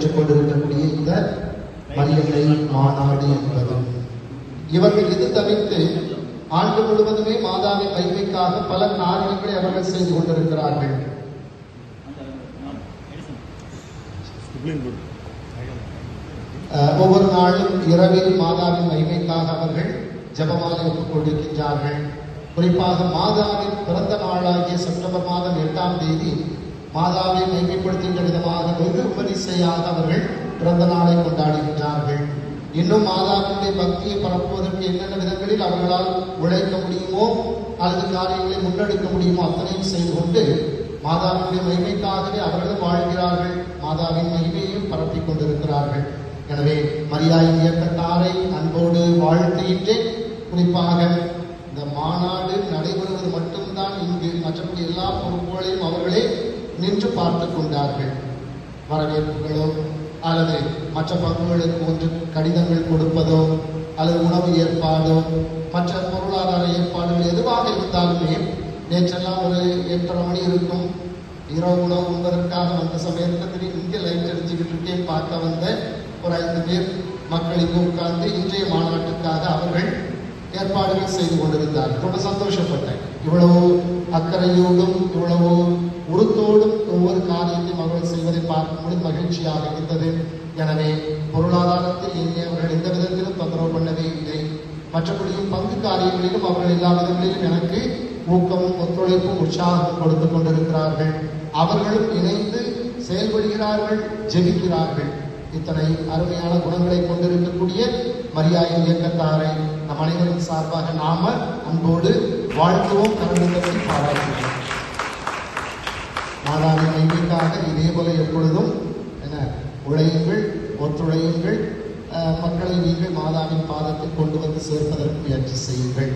நடைபெற்றுக் கொண்டிருக்கக்கூடிய இந்த மரியத்தை மாநாடு என்பது இவர்கள் இது தவிர்த்து ஆண்டு முழுவதுமே மாதாவின் வைமைக்காக பல காரியங்களை அவர்கள் செய்து கொண்டிருக்கிறார்கள். ஒவ்வொரு நாளும் இரவில் மாதாவின் மகிமைக்காக அவர்கள் ஜபமாலை ஒப்புக் கொண்டிருக்கின்றார்கள். குறிப்பாக மாதாவின் பிறந்த நாளாகிய செப்டம்பர் மாதம் எட்டாம் தேதி மாதாவை மகிமைப்படுத்துகின்ற விதமாக வெகு விமரிசையாக அவர்கள் பிறந்த நாளை கொண்டாடுகின்றார்கள். இன்னும் மாதாவினுடைய பக்தியை பரப்புவதற்கு என்னென்ன விதங்களில் அவர்களால் உழைக்க முடியுமோ அல்லது காரியங்களை முன்னெடுக்க முடியுமோ அத்தனையும் செய்து கொண்டு மாதாவினுடைய மகிமைக்காகவே அவர்களும் வாழ்கிறார்கள். மாதாவின் மகிமையையும் பரப்பிக் கொண்டிருக்கிறார்கள். எனவே மரியாதை இயக்கத்தாரை அன்போடு வாழ்த்துகின்றேன் குறிப்பாக இந்த மாநாடு நடைபெறுவது மட்டும்தான் இங்கு மற்றபடி எல்லா பொறுப்புகளையும் அவர்களே நின்று பார்த்து கொண்டார்கள். வரவேற்புகளோ அல்லது மற்ற பங்குகளுக்கு ஒன்று கடிதங்கள் கொடுப்பதோ அல்லது உணவு ஏற்பாடோ மற்ற பொருளாதார ஏற்பாடுகள் எதுவாக இருந்தாலுமே நேற்றெல்லாம் ஒரு எட்டரை மணி இருக்கும். இரவு உணவு உண்பதற்காக வந்த சமயத்தில் திடீர்னு இங்கே லைட் அடிச்சுக்கிட்டு இருக்கேன் பார்க்க வந்த ஒரு ஐந்து பேர் மக்கள் இங்கு உட்கார்ந்து இன்றைய மாநாட்டுக்காக அவர்கள் ஏற்பாடுகள் செய்து கொண்டிருந்தார் ரொம்ப சந்தோஷப்பட்டேன். இவ்வளவு அக்கறையோடும் இவ்வளவு உருத்தோடும் ஒவ்வொரு காரியத்தையும் அவர்கள் செய்வதை பார்க்கும்போது மகிழ்ச்சியாக இருந்தது. எனவே பொருளாதாரத்தில் இங்கே அவர்கள் எந்த விதத்திலும் தொந்தரவு பண்ணவே இல்லை. மற்றபடியும் பங்கு காரியங்களிலும் அவர்கள் எல்லா விதங்களிலும் எனக்கு ஊக்கமும் ஒத்துழைப்பும் உற்சாகம் கொடுத்து கொண்டிருக்கிறார்கள். அவர்களும் இணைந்து செயல்படுகிறார்கள் ஜெபிக்கிறார்கள். இத்தனை அருமையான குணங்களை கொண்டிருக்கக்கூடிய மரியாதை இயக்கத்தாரை நம் அனைவரின் சார்பாக நாம அன்போடு வாழ்த்துவோம் கருணத்தை பாராட்டுவோம். மாதாவின் மகிமைக்காக இதே போல எப்பொழுதும் என்ன உழையுங்கள் ஒத்துழையுங்கள். அஹ், மக்களை நீங்கள் மாதாவின் பாதத்தில் கொண்டு வந்து சேர்ப்பதற்கு முயற்சி செய்யுங்கள்.